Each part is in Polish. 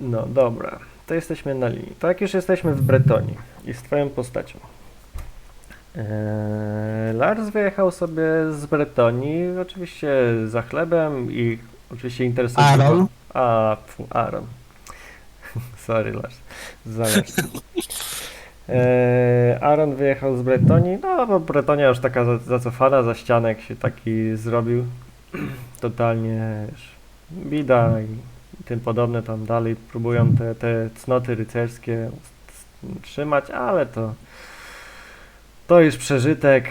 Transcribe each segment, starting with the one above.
No dobra, to jesteśmy na linii. To jak już jesteśmy w Bretonii i z twoją postacią. Eee, Lars wyjechał sobie z Bretonii, oczywiście za chlebem i oczywiście interesował Aaron? go- A, fu, Aaron. Sorry Lars, zamiast. Eee, Aaron wyjechał z Bretonii, no bo Bretonia już taka za- zacofana, za ścianek się taki zrobił. Totalnie wiesz, bida i tym podobne tam dalej próbują te, te cnoty rycerskie trzymać, ale to to już przeżytek.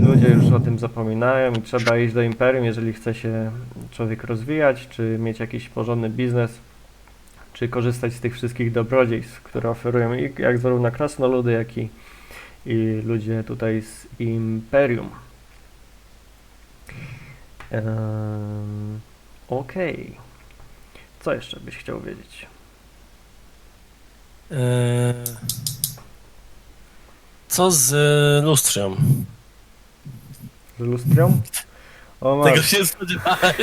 Ludzie już o tym zapominają i trzeba iść do imperium, jeżeli chce się człowiek rozwijać, czy mieć jakiś porządny biznes, czy korzystać z tych wszystkich dobrodziejstw, które oferują i jak zarówno krasnoludy, jak i, i ludzie tutaj z imperium. Ehm, Okej. Co jeszcze byś chciał wiedzieć? Eee, Co z lustrem? Z lustrią? O, Tego masz. się spodziewałeś.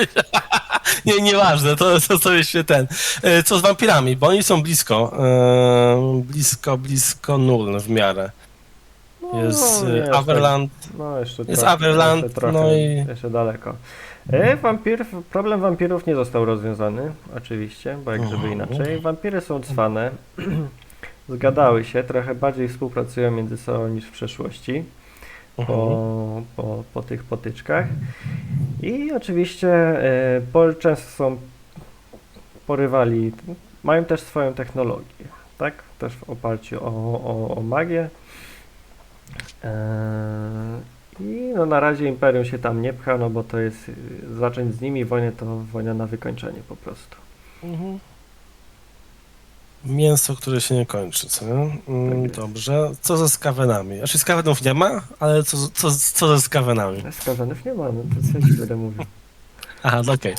nie, nieważne, to, to sobie się ten. E, Co z wampirami? Bo oni są blisko. e, Blisko, blisko nul w miarę. No, Jest nie, e, tak- Averland. No, jeszcze Jest trochę, Averland, jeszcze trochę, no i- jeszcze daleko. E, wampir, problem wampirów nie został rozwiązany, oczywiście, bo jak żeby Mhm. inaczej. Wampiry są cwane, zgadały się, trochę bardziej współpracują między sobą niż w przeszłości Mhm. po, po, po tych potyczkach. I oczywiście e, po, często są porywali, mają też swoją technologię, tak? Też w oparciu o, o, o magię. Eee, I no na razie Imperium się tam nie pcha, no bo to jest, y, zacząć z nimi wojnę to wojna na wykończenie po prostu. Mhm. Mięso, które się nie kończy, co? Mm, Tak. Dobrze. Co ze skawenami? Znaczy skawenów nie ma, ale co, co, co ze skawenami? Skazanów nie ma, no to co ci będę mówił. Aha, no okej.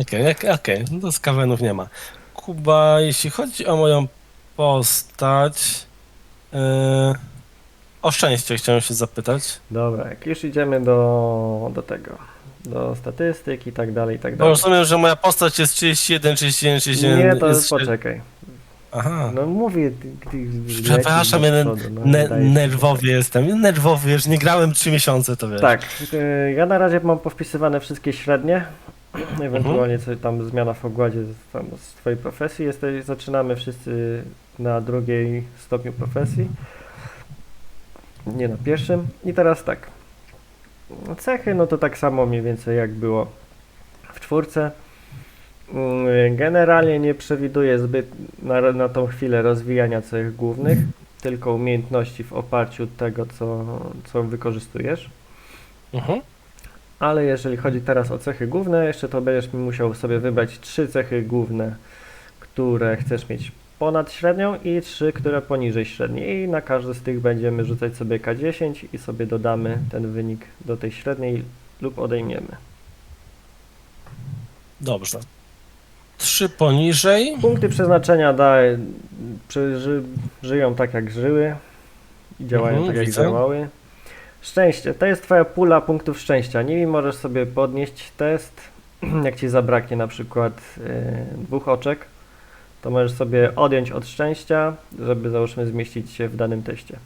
Okej, okej, okej. No to skawenów nie ma. Kuba, jeśli chodzi o moją postać... Yy, o szczęście chciałem się zapytać. Dobra, jak już idziemy do, do tego, do statystyk i tak dalej, i tak Bo dalej. rozumiem, że moja postać jest 31, 31, 31. Nie, to jest... poczekaj. Aha. No mówię, ty, ty, Przepraszam, lecisz ja do przodu, no, ne- nerwowy jestem. Nerwowy, już nie grałem 3 miesiące, to wiesz. Tak, y, ja na razie mam powpisywane wszystkie średnie, ewentualnie Mhm. coś tam zmiana w ogładzie z, tam z twojej profesji. Jesteś, zaczynamy wszyscy na drugiej stopniu profesji, nie na pierwszym. I teraz tak, cechy, no to tak samo mniej więcej jak było w czwórce. Mm, Generalnie nie przewiduję zbyt na, na tą chwilę rozwijania cech głównych, tylko umiejętności w oparciu tego, co, co wykorzystujesz. Mhm. Ale jeżeli chodzi teraz o cechy główne, jeszcze to będziesz mi musiał sobie wybrać trzy cechy główne, które chcesz mieć ponad średnią i trzy, które poniżej średniej. I na każdy z tych będziemy rzucać sobie K10 i sobie dodamy ten wynik do tej średniej lub odejmiemy. Dobrze. Trzy poniżej. Punkty przeznaczenia daje, przy, ży, żyją tak jak żyły i działają Mhm, tak jak widzę. działały. Szczęście, to jest twoja pula punktów szczęścia. Nimi możesz sobie podnieść test, jak ci zabraknie na przykład e, dwóch oczek, to możesz sobie odjąć od szczęścia, żeby załóżmy zmieścić się w danym teście.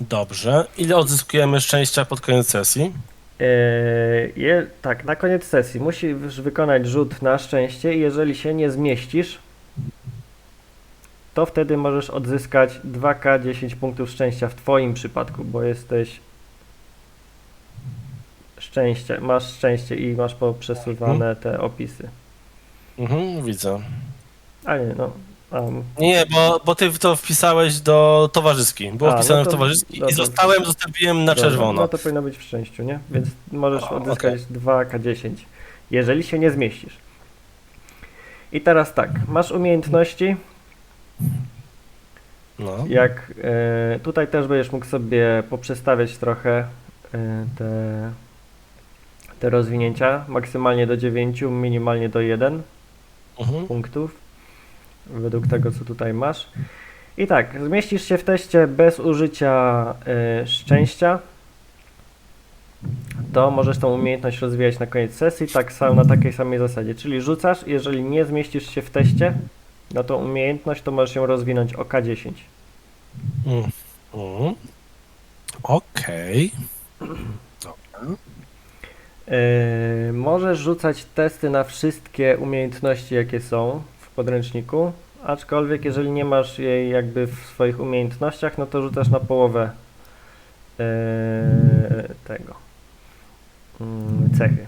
Dobrze. Ile odzyskujemy szczęścia pod koniec sesji? E, je, tak, na koniec sesji musisz wykonać rzut na szczęście i jeżeli się nie zmieścisz, to wtedy możesz odzyskać 2K10 punktów szczęścia w Twoim przypadku, bo jesteś szczęście, masz szczęście i masz poprzesuwane te opisy. Mhm, widzę. A nie, no. Um, Nie, bo, bo ty to wpisałeś do towarzyski. Było A, no wpisane to- w towarzyski i dobra. zostałem, zostawiłem na czerwono. No to powinno być w szczęściu, nie? Więc możesz O, odzyskać 2K10, jeżeli się nie zmieścisz. I teraz tak, masz umiejętności, No. Jak e, tutaj też będziesz mógł sobie poprzestawiać trochę e, te, te rozwinięcia, maksymalnie do 9, minimalnie do 1 Mhm. punktów, według tego co tutaj masz. I tak, zmieścisz się w teście bez użycia e, szczęścia, to możesz tą umiejętność rozwijać na koniec sesji tak samo na takiej samej zasadzie. Czyli rzucasz, jeżeli nie zmieścisz się w teście na tą umiejętność, to możesz ją rozwinąć o K10. Mm. Mm. Okej. Dobra. Yy, możesz rzucać testy na wszystkie umiejętności, jakie są w podręczniku, aczkolwiek jeżeli nie masz jej jakby w swoich umiejętnościach, no to rzucasz na połowę yy, tego mm, cechy.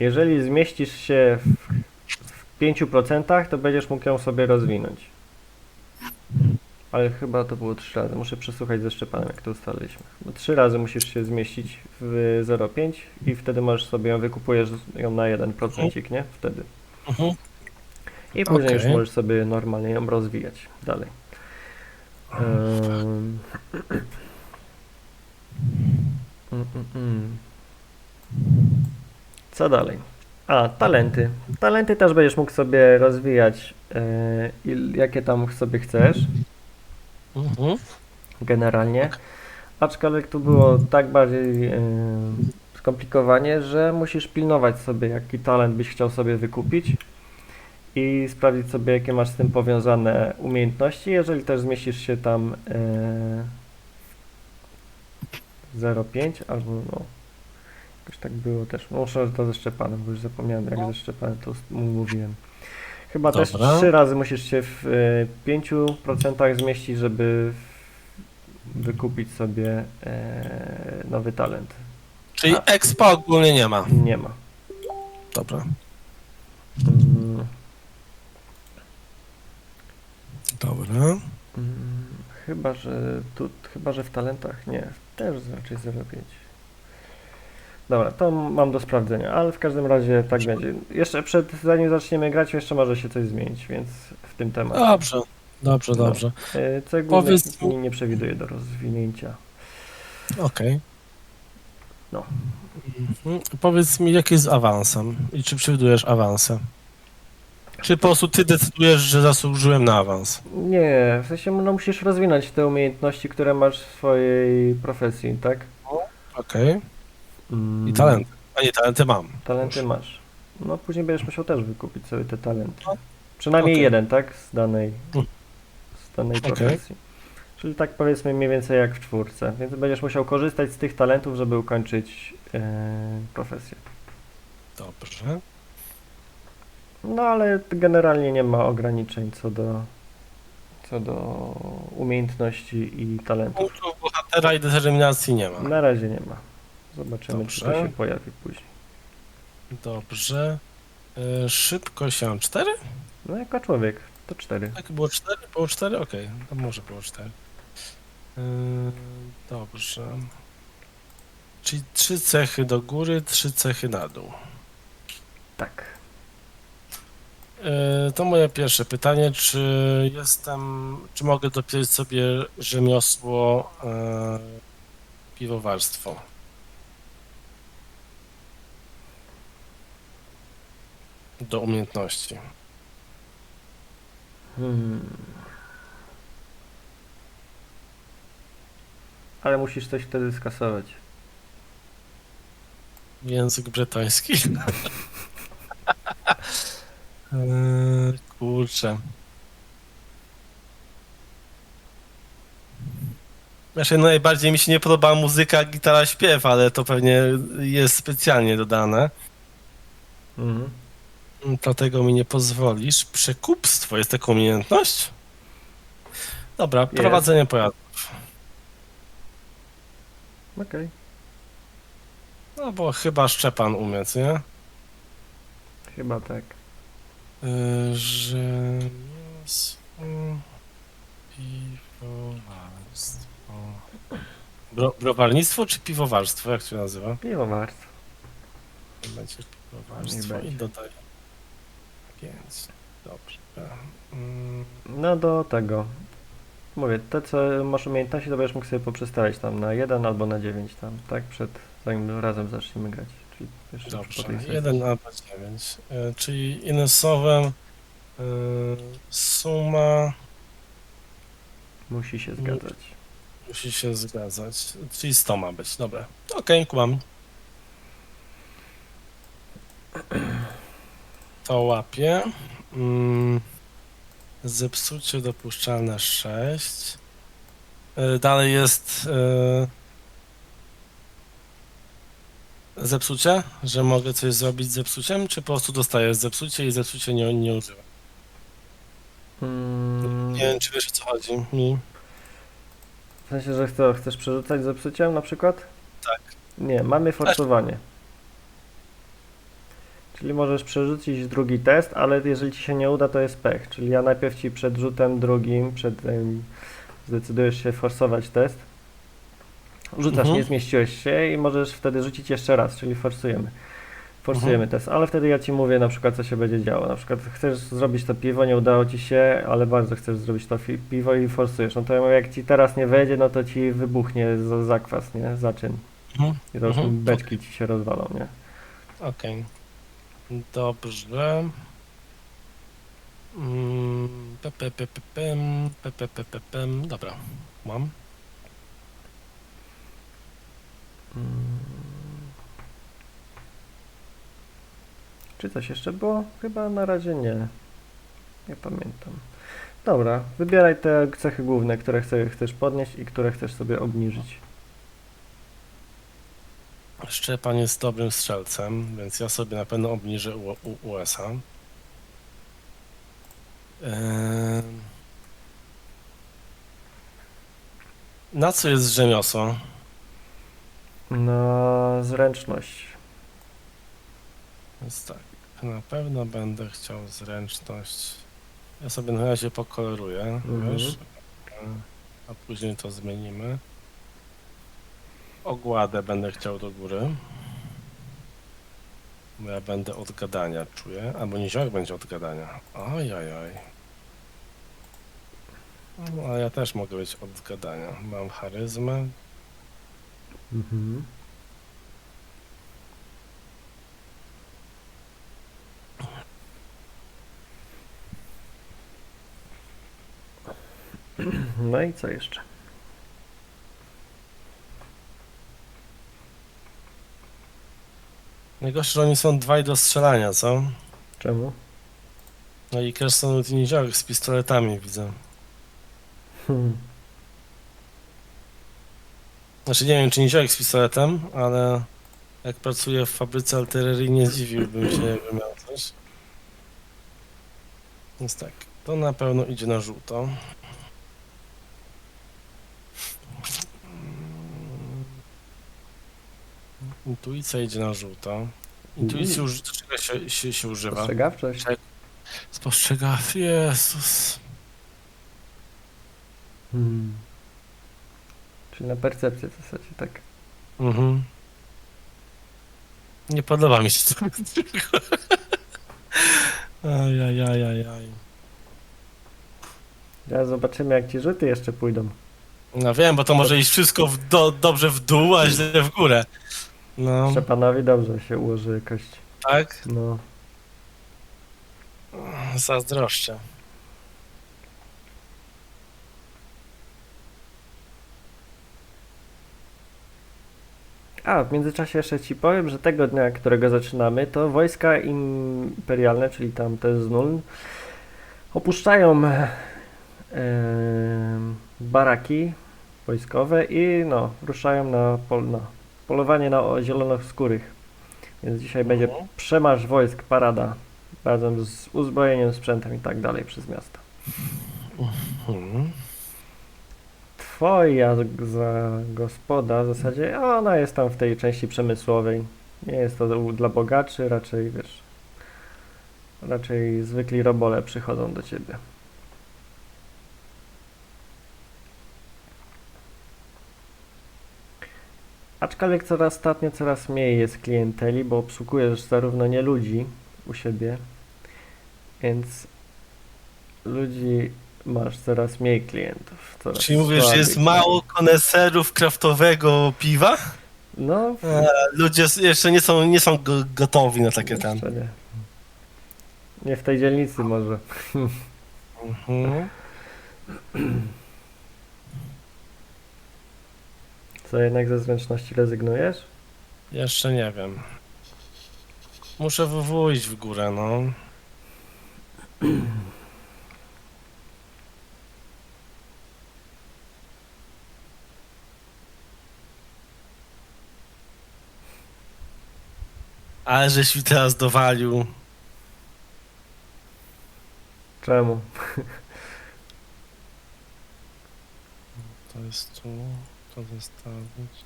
Jeżeli zmieścisz się w, w 5%, to będziesz mógł ją sobie rozwinąć. Ale chyba to było trzy razy. Muszę przesłuchać ze Szczepanem, jak to ustaliliśmy. Bo trzy razy musisz się zmieścić w 0,5 i wtedy możesz sobie ją wykupujesz ją na 1%, nie? Wtedy. Mhm. I później już Okej. możesz sobie normalnie ją rozwijać dalej. Mm, mm, mm. Co dalej? A, talenty. Talenty też będziesz mógł sobie rozwijać, yy, jakie tam sobie chcesz Mhm. generalnie. Aczkolwiek tu było tak bardziej yy, skomplikowanie, że musisz pilnować sobie, jaki talent byś chciał sobie wykupić i sprawdzić sobie, jakie masz z tym powiązane umiejętności. Jeżeli też zmieścisz się tam yy, 0,5 albo no, jakoś tak było też. Muszę to ze Szczepanem, bo już zapomniałem, jak ze Szczepanem to mówiłem. Chyba też Dobra. trzy razy musisz się w y, 5% zmieścić, żeby wykupić sobie e, nowy talent. Czyli A. expa ogólnie nie ma. Nie ma. Dobra. Mm, Dobra. mm, chyba, że tu, chyba, że w talentach nie, też raczej 0,5. Dobra, to mam do sprawdzenia, ale w każdym razie tak będzie. Jeszcze przed, zanim zaczniemy grać, jeszcze może się coś zmienić, więc w tym temacie. Dobrze. Dobrze, No. dobrze. E, Cegły Powiedz nie, nie przewiduję do rozwinięcia. Okej. No. Mhm. Powiedz mi, jak jest z awansem i czy przewidujesz awansę? Czy po prostu ty decydujesz, że zasłużyłem na awans? Nie, w sensie no, musisz rozwinąć te umiejętności, które masz w swojej profesji, tak? Okej. Mm, I talenty. A nie, talenty mam. Talenty masz. No później będziesz musiał też wykupić sobie te talenty. Przynajmniej Okej. jeden, tak? Z danej, Mm. z danej Okej. profesji. Czyli tak powiedzmy mniej więcej jak w czwórce. Więc będziesz musiał korzystać z tych talentów, żeby ukończyć e, profesję. Dobrze. No ale generalnie nie ma ograniczeń co do, co do umiejętności i talentów. Punktów bohatera i determinacji nie ma. Na razie nie ma. Zobaczymy, czy to Dobrze. się pojawi później. Dobrze. Y, Szybko się 4? No jako człowiek, to cztery. Tak, było 4? Było 4? Okej, to może było 4. Yy, dobrze. Czyli trzy cechy do góry, trzy cechy na dół. Tak. Yy, to moje pierwsze pytanie, czy jestem, czy mogę dopisać sobie rzemiosło yy, piwowarstwo? Do umiejętności. Hmm. Ale musisz coś wtedy skasować. Język bretoński. Eee, kurczę. Znaczy, najbardziej mi się nie podoba muzyka, gitara, śpiew, ale to pewnie jest specjalnie dodane. Mhm. Dlatego mi nie pozwolisz. Przekupstwo jest taką umiejętność? Dobra, prowadzenie pojazdu. Okej. No bo chyba Szczepan umie, co nie? Chyba tak. Yy, Rzemiosło piwowarstwo. Bro, browarnictwo czy piwowarstwo? Jak się nazywa? Piwowarstwo. Będzie piwowarstwo i będzie. dodaję 5. Dobrze. Mm, No do tego. Mówię, te co masz umiejętności, to będziesz mógł sobie poprzestawiać tam na 1 albo na 9 tam, tak? Przed, zanim razem zaczniemy grać. Czyli jeszcze po Dobrze, tej sesji. 1 albo 9. Yy, czyli innym słowem yy, suma Musi się zgadzać. musi się zgadzać. Czyli 100 ma być. Dobra. Okej, kłam. To łapię. Mm, zepsucie dopuszczalne 6. Y, Dalej jest y, zepsucie? Że mogę coś zrobić z zepsuciem? Czy po prostu dostaję zepsucie i zepsucie nie, nie używam? Mm, Nie wiem, czy wiesz o co chodzi. Mi. W sensie, że chcesz, chcesz przerzucać zepsuciem na przykład? Tak. Nie, mamy forsowanie. Czyli możesz przerzucić drugi test, ale jeżeli ci się nie uda, to jest pech. Czyli ja najpierw ci przed rzutem drugim, przed zdecydujesz się forsować test. Rzucasz, Mhm. nie zmieściłeś się i możesz wtedy rzucić jeszcze raz, czyli forsujemy. Forsujemy Mhm. test, ale wtedy ja ci mówię na przykład, co się będzie działo. Na przykład chcesz zrobić to piwo, nie udało ci się, ale bardzo chcesz zrobić to piwo i forsujesz. No to ja mówię, jak ci teraz nie wejdzie, no to ci wybuchnie za- zakwas, nie? Zaczyn. Mhm. I to już Mhm, beczki ci się rozwalą, nie? Okej. Dobrze. Mm. Dobra, mam. Czy coś jeszcze było? Chyba na razie nie. Nie pamiętam. Dobra, wybieraj te cechy główne, które chce, chcesz podnieść i które chcesz sobie obniżyć. Szczepan jest dobrym strzelcem, więc ja sobie na pewno obniżę U- U- USA. Na co jest rzemiosło? Na zręczność. Więc tak, na pewno będę chciał zręczność. Ja sobie na razie pokoloruję, Mhm. wiesz, a później to zmienimy. Ogładę będę chciał do góry. Bo ja będę od gadania, czuję. Albo niziołek będzie od gadania. Oj. No, a ja też mogę być od gadania. Mam charyzmę. Mhm. No i co jeszcze? Najgorsze, że oni są dwaj do strzelania, co? Czemu? No i Kerston i niziołek z pistoletami widzę. Hmm. Znaczy nie wiem, czy niziołek z pistoletem, ale jak pracuję w fabryce artylerii, nie zdziwiłbym się, jakby miał coś. Więc tak, to na pewno idzie na żółto. Intuicja idzie na żółto. Intuicji uży- do czego się, się, się używa? Spostrzegawczość? Spostrzegaw, Jezus. Hmm. Czyli na percepcję w zasadzie, tak. Mhm. Nie podoba mi się to. Ajajajajaj. Teraz zobaczymy, jak ci rzuty jeszcze pójdą. No wiem, bo to może iść wszystko w do, dobrze w dół, a źle w górę. No, Szczepanowi dobrze się ułoży kość. tak? No. Zazdroszczę. A, w międzyczasie jeszcze ci powiem, że tego dnia, którego zaczynamy, to wojska imperialne, czyli tam te z Nuln, opuszczają e, baraki wojskowe i no, ruszają na, pol, na polowanie na o- zielonoskórych. Więc dzisiaj będzie Mhm. przemarsz wojsk, parada razem z uzbrojeniem, sprzętem i tak dalej przez miasto. Mhm. Twoja z- za gospoda w zasadzie, ona jest tam w tej części przemysłowej. Nie jest to u- dla bogaczy, raczej wiesz. Raczej zwykli robole przychodzą do ciebie. Aczkolwiek coraz ostatnio coraz mniej jest klienteli, bo obsługujesz zarówno nie ludzi u siebie, więc ludzi masz coraz mniej klientów. Coraz Czyli mówisz, że jest mało koneserów kraftowego piwa? No, E, ludzie jeszcze nie są, nie są go, gotowi na takie tam. nie. Nie w tej dzielnicy może. Mhm. Co jednak ze zręczności rezygnujesz? Jeszcze nie wiem. Muszę WW iść w górę, no. Ale żeś mi teraz dowalił. Czemu? To jest tu, to zostawić.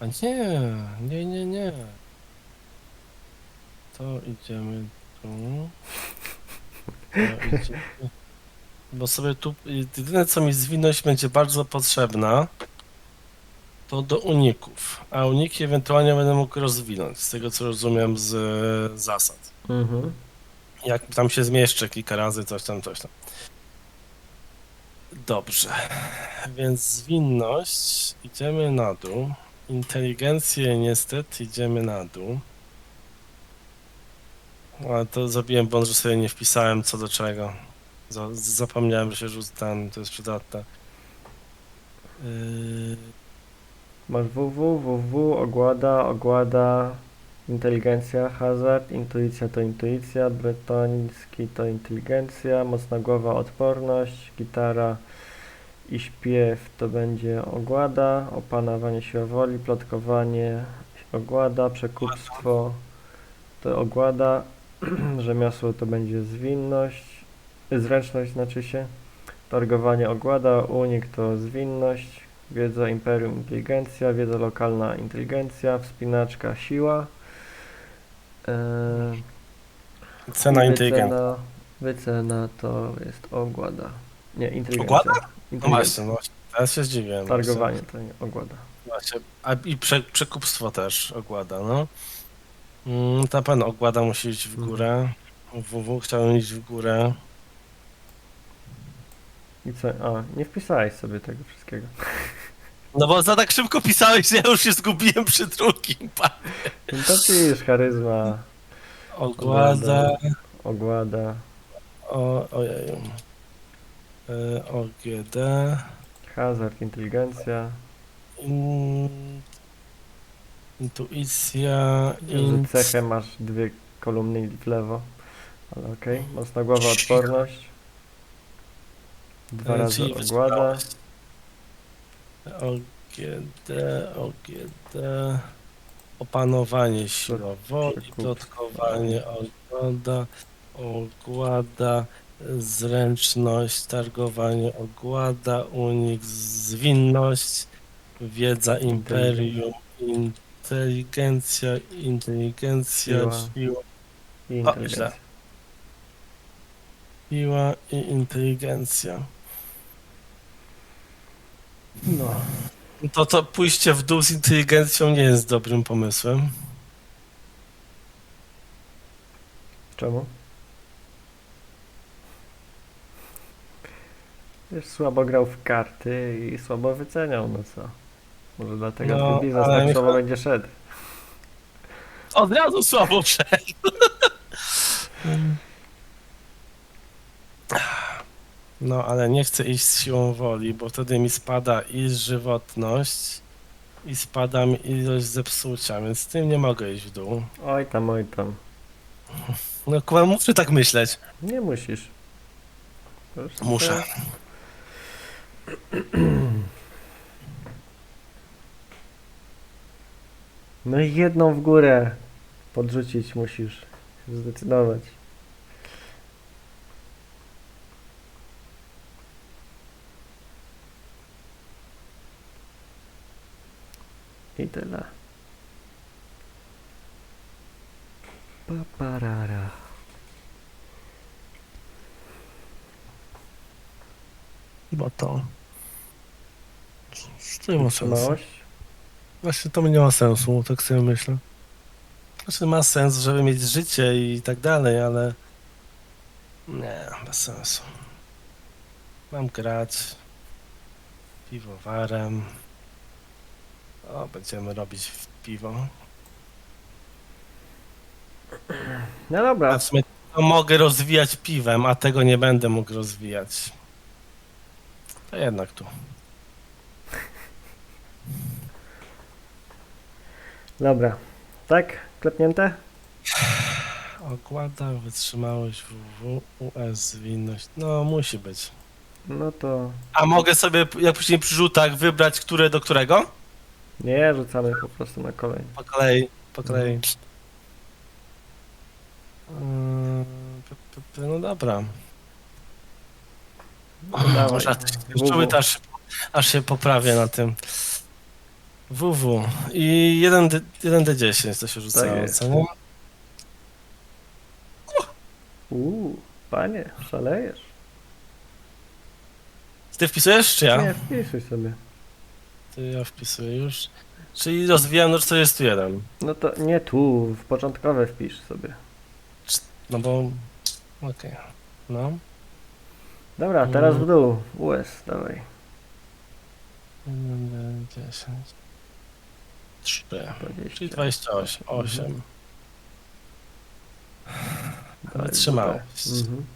A nie, nie, nie, nie. To idziemy tu. To idziemy. Bo sobie tu, jedyne co mi zwinność będzie bardzo potrzebna, to do uników. A uniki ewentualnie będę mógł rozwinąć, z tego co rozumiem z e, zasad. Mhm. Jak tam się zmieszczę kilka razy, coś tam, coś tam. Dobrze. Więc zwinność idziemy na dół. Inteligencję niestety idziemy na dół. Ale to zrobiłem błąd, że sobie nie wpisałem co do czego. Za- Zapomniałem, że się rzuca ten, to jest przydatne. Yy, Masz WW, WW, ogłada, ogłada, inteligencja, hazard, intuicja to intuicja, bretoński to inteligencja, mocna głowa, odporność, gitara i śpiew to będzie ogłada, opanowanie siły woli, plotkowanie, ogłada, przekupstwo to ogłada, rzemiosło to będzie zwinność, zręczność znaczy się, targowanie ogłada, unik to zwinność, Wiedza Imperium Inteligencja, wiedza lokalna inteligencja, wspinaczka siła. Eee, cena i inteligencji. Wycena, wycena to jest ogłada. Nie, inteligencja. Ogłada? No Inteligencja. właśnie, no, teraz się zdziwiłem. Targowanie to nie ogłada. Właśnie, a i prze, przekupstwo też ogłada, no. Mm, na pewno ogłada musi iść w górę. WW chciałem iść w górę. I co? A, nie wpisałeś sobie tego wszystkiego. No bo za tak szybko pisałeś, że ja już się zgubiłem przy drugim. Pa. No to pisz, charyzma, Ogłada, ogłada, o, ojeju. E, OGD. hazard, inteligencja. In, intuicja. In, że cechę masz dwie kolumny w lewo. Ale okej. Mocna głowa, odporność. Dwa e, razy ogłada. OGD, OGD. Opanowanie siła woli, przekupstwo. plotkowanie, ogłada, ogłada, zręczność, targowanie, ogłada, unik, zwinność, wiedza imperium, inteligencja, inteligencja, Siła. siła, I O, źle. siła i inteligencja. No. To to pójście w dół z inteligencją nie jest dobrym pomysłem. Czemu? Wiesz, słabo grał w karty i słabo wyceniał, no co? Może dlatego No, ten biznes ale tak Michał- słabo będzie szedł. Od razu słabo wszedł. No, ale nie chcę iść z siłą woli, bo wtedy mi spada i żywotność, i spada mi ilość zepsucia, więc z tym nie mogę iść w dół. Oj tam, oj tam. No, kurwa, muszę tak myśleć. Nie musisz. Muszę. No i jedną w górę podrzucić musisz. Zdecydować. I tyle. Paparara. Bo to... To nie ma sensu. Właśnie to nie ma sensu, tak sobie myślę. Znaczy ma sens, żeby mieć życie i tak dalej, ale nie, bez sensu. Mam grać piwowarem. O, będziemy robić piwo. No A dobra. w sumie to mogę rozwijać piwem, a tego nie będę mógł rozwijać. To jednak tu. Dobra. Tak? Klepnięte? Ogłada, wytrzymałość WW, US, zwinność. No, musi być. No to A mogę sobie, jak później przy rzutach, wybrać, które do którego? Nie, rzucamy po prostu na kolej. Po kolei, po kolei. P- p- p- No dobra. Dawaj. Może aż, WW. czuły, aż, aż się poprawię na tym. WW. I 1D, 1D10 to się rzucało, jest. co nie? Uuu, panie, szalejesz. Ty wpisujesz, czy ja? Nie, wpisuj sobie. Ty ja wpisuję już. Czyli rozwijam do 41. No to nie tu, w początkowe wpisz sobie. No bo... Okej. No. Dobra, teraz w dół. US, dawaj. 1D10. 3. 20. Czyli 28. 8. Mhm. Dawaj, Wytrzymałość. WP. Mhm.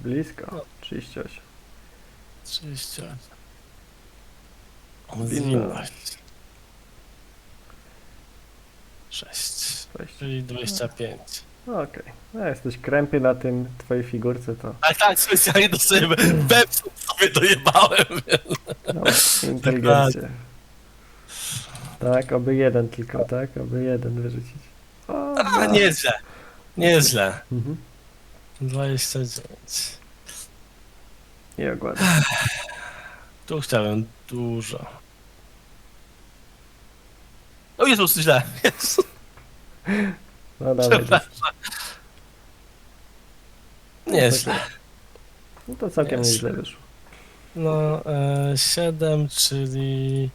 Blisko. 38. 38. Zwinność. Zwinność. 6. 20. Czyli 25. Okej. No, jesteś krępy na tym twojej figurce, to Tak, tak, specjalnie do sobie website sobie dojebałem. no, inteligencja. Tak, oby jeden tylko, tak? Oby jeden wyrzucić. O, A, dwa. nieźle. Nieźle. Mhm. 29. I ogłada. Tu chciałem dużo. O Jezus, źle. Jezus, No dawaj. przepraszam. Nieźle. No to całkiem Jest. nieźle wyszło. No, e, 7, czyli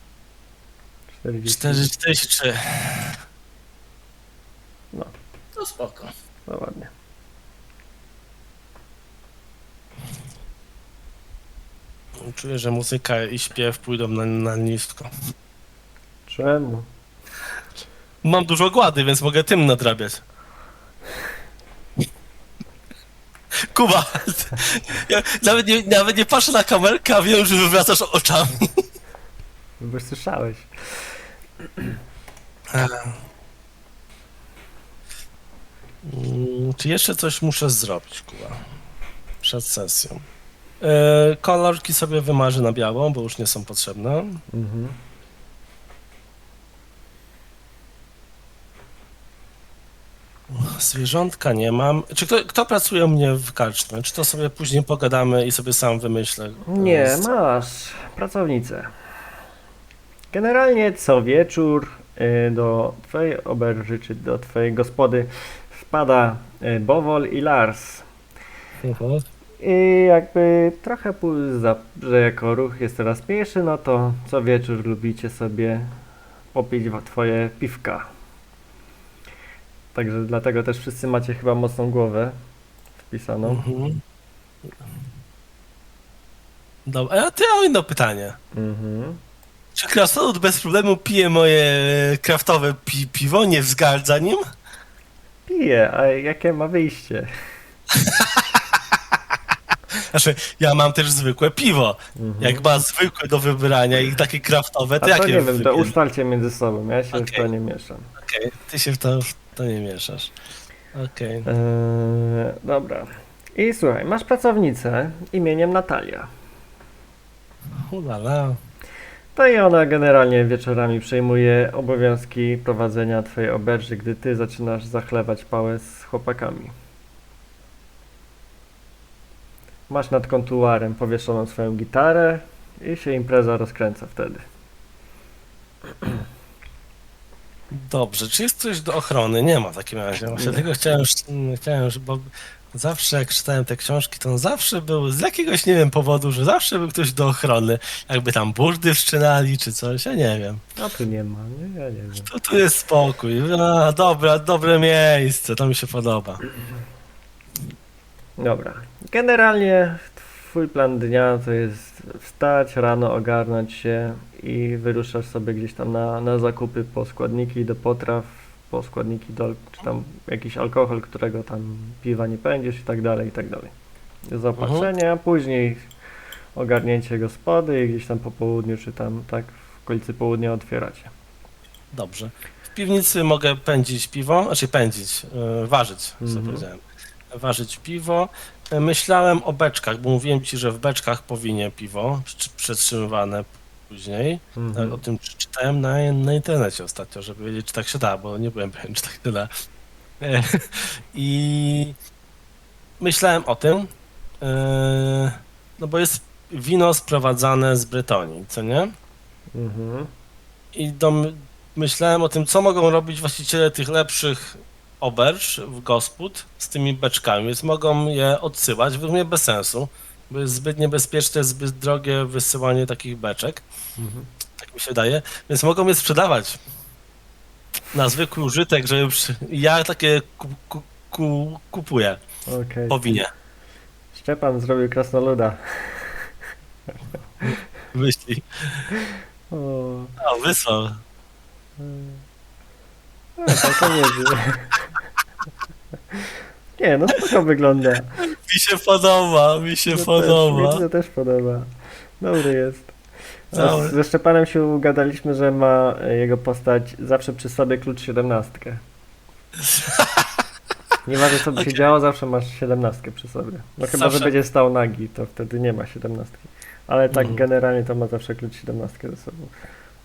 40. 43. No. To spoko. No ładnie. Czuję, że muzyka i śpiew pójdą na, na nisko. Czemu? Mam dużo głady, więc mogę tym nadrabiać. Kuba, ja nawet nie, nawet nie patrzę na kamerkę, a wiem, że wywracasz oczami. Bo już słyszałeś. Mm, Czy jeszcze coś muszę zrobić, Kuba? Przed sesją. E, kolorki sobie wymarzę na biało, bo już nie są potrzebne. Mhm. Zwierzątka nie mam. Czy kto, kto pracuje u mnie w karczmie? Czy to sobie później pogadamy i sobie sam wymyślę? Nie, masz pracownicę. Generalnie co wieczór y, do twojej oberży, czy do twojej gospody wpada y, Bowol i Lars. Mhm. I jakby trochę pu- za, że jako ruch jest coraz mniejszy, no to co wieczór lubicie sobie popić twoje piwka. Także dlatego też wszyscy macie chyba mocną głowę wpisaną. Mhm. Dobra, a ty mam inne pytanie. Mhm. Czy krasnolud bez problemu pije moje kraftowe pi piwo, nie wzgardza nim? Pije, a jakie ma wyjście? Znaczy, ja mam też zwykłe piwo. Mhm. Jak ma zwykłe do wybrania i takie kraftowe, to A to jakie nie wiem, to wybieram? ustalcie między sobą, ja się w Okej. to nie mieszam. Okej, ty się w to, w to nie mieszasz. Okej. Eee, dobra. I słuchaj, masz pracownicę imieniem Natalia. Ulala. To i ona generalnie wieczorami przejmuje obowiązki prowadzenia twojej oberży, gdy ty zaczynasz zachlewać pałę z chłopakami. Masz nad kontuarem powieszoną swoją gitarę i się impreza rozkręca wtedy. Dobrze, czy jest coś do ochrony? Nie ma w takim razie. Właśnie Nie. tego chciałem, chciałem, bo zawsze jak czytałem te książki, to on zawsze był, z jakiegoś nie wiem powodu, że zawsze był ktoś do ochrony. Jakby tam burdy wszczynali czy coś, ja nie wiem. A tu nie ma, nie? Ja nie wiem. Tu, tu jest spokój. A, dobra, dobre miejsce, to mi się podoba. Dobra. Generalnie twój plan dnia to jest wstać, rano ogarnąć się i wyruszasz sobie gdzieś tam na, na zakupy po składniki do potraw, po składniki do, czy tam jakiś alkohol, którego tam piwa nie pędziesz i tak dalej, i tak dalej. Zaopatrzenie, a później ogarnięcie gospody i gdzieś tam po południu, czy tam tak w okolicy południa otwieracie. Dobrze. W piwnicy mogę pędzić piwo, znaczy pędzić, yy, ważyć, co Mhm. powiedziałem. Ważyć piwo. Yy, Myślałem o beczkach, bo mówiłem ci, że w beczkach powinie piwo przetrzymywane później. Mhm. O tym czy- czytałem na, na internecie ostatnio, żeby wiedzieć, czy tak się da, bo nie byłem pewien, czy tak się da. E, I myślałem o tym, e, no bo jest wino sprowadzane z Brytonii, co nie? Mhm. I dom, myślałem o tym, co mogą robić właściciele tych lepszych oberż w gospod z tymi beczkami, więc mogą je odsyłać, według mnie bez sensu, bo jest zbyt niebezpieczne, zbyt drogie wysyłanie takich beczek Mhm. tak mi się wydaje, więc mogą je sprzedawać na zwykły użytek, żeby przy... ja takie ku, ku, ku, kupuję Okej. po winie. Szczepan zrobił krasnoluda. Myśli. O, O, wysłał. no, to nie Nie, no spoko wygląda. Mi się podoba, mi się No podoba. Też, mi się też podoba. Dobry jest. Ze Szczepanem się ugadaliśmy, że ma e, jego postać zawsze przy sobie klucz 17. Nieważne co by się działo, zawsze masz 17 przy sobie. No chyba, Zawsze. że będzie stał nagi, to wtedy nie ma 17. Ale tak Mhm. generalnie to ma zawsze klucz 17 ze sobą.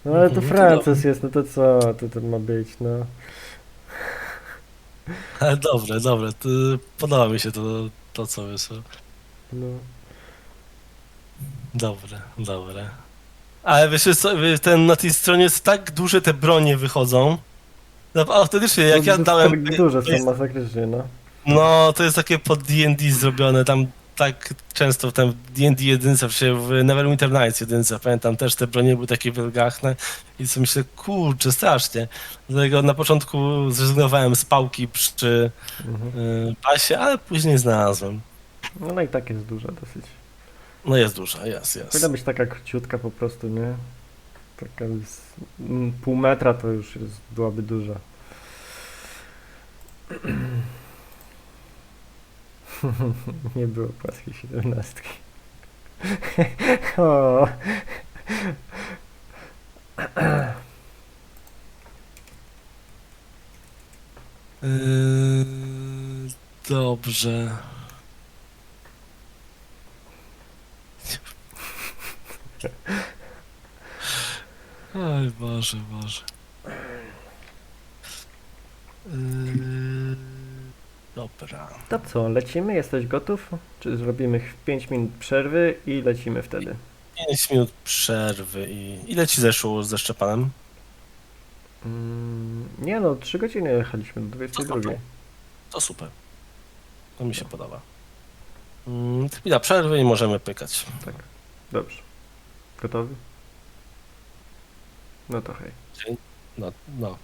No ale to Mhm, to Francuz jest, no to co to, to ma być, no. Dobre, dobre. To, podoba mi się to, to co wysłał. no. Dobre, dobre. Ale wiesz co, wy- ten, na tej stronie jest tak duże te bronie wychodzą. No, autentycznie, jak No, ja dałem... tak duże są masakrycznie, no. No, to jest takie pod D&D zrobione, tam tak często w tym D&D jedynce, w sensie w Neverwinter Nights jedynce, pamiętam też te bronie były takie wielgachne i sobie myślę, kurczę, strasznie. Dlatego na początku zrezygnowałem z pałki przy Mhm. y, pasie, ale później znalazłem. No, no i tak jest duża dosyć. No jest duża, jest, jest. Powinna być taka króciutka po prostu, nie? Taka z mm, pół metra to już jest, byłaby duża. Nie było płaskiej siedemnastki. o. Yy, dobrze. Oj, Boże, Boże. Yy, dobra. To co, lecimy? Jesteś gotów? Czy zrobimy 5 minut przerwy i lecimy wtedy? 5 minut przerwy i ile ci zeszło ze Szczepanem? Mm, nie no, 3 godziny jechaliśmy do 22. No to- To super. To mi się podoba. Mm, Chwila przerwy i możemy pykać. Tak, dobrze. Gotowy? No to hej. No, no.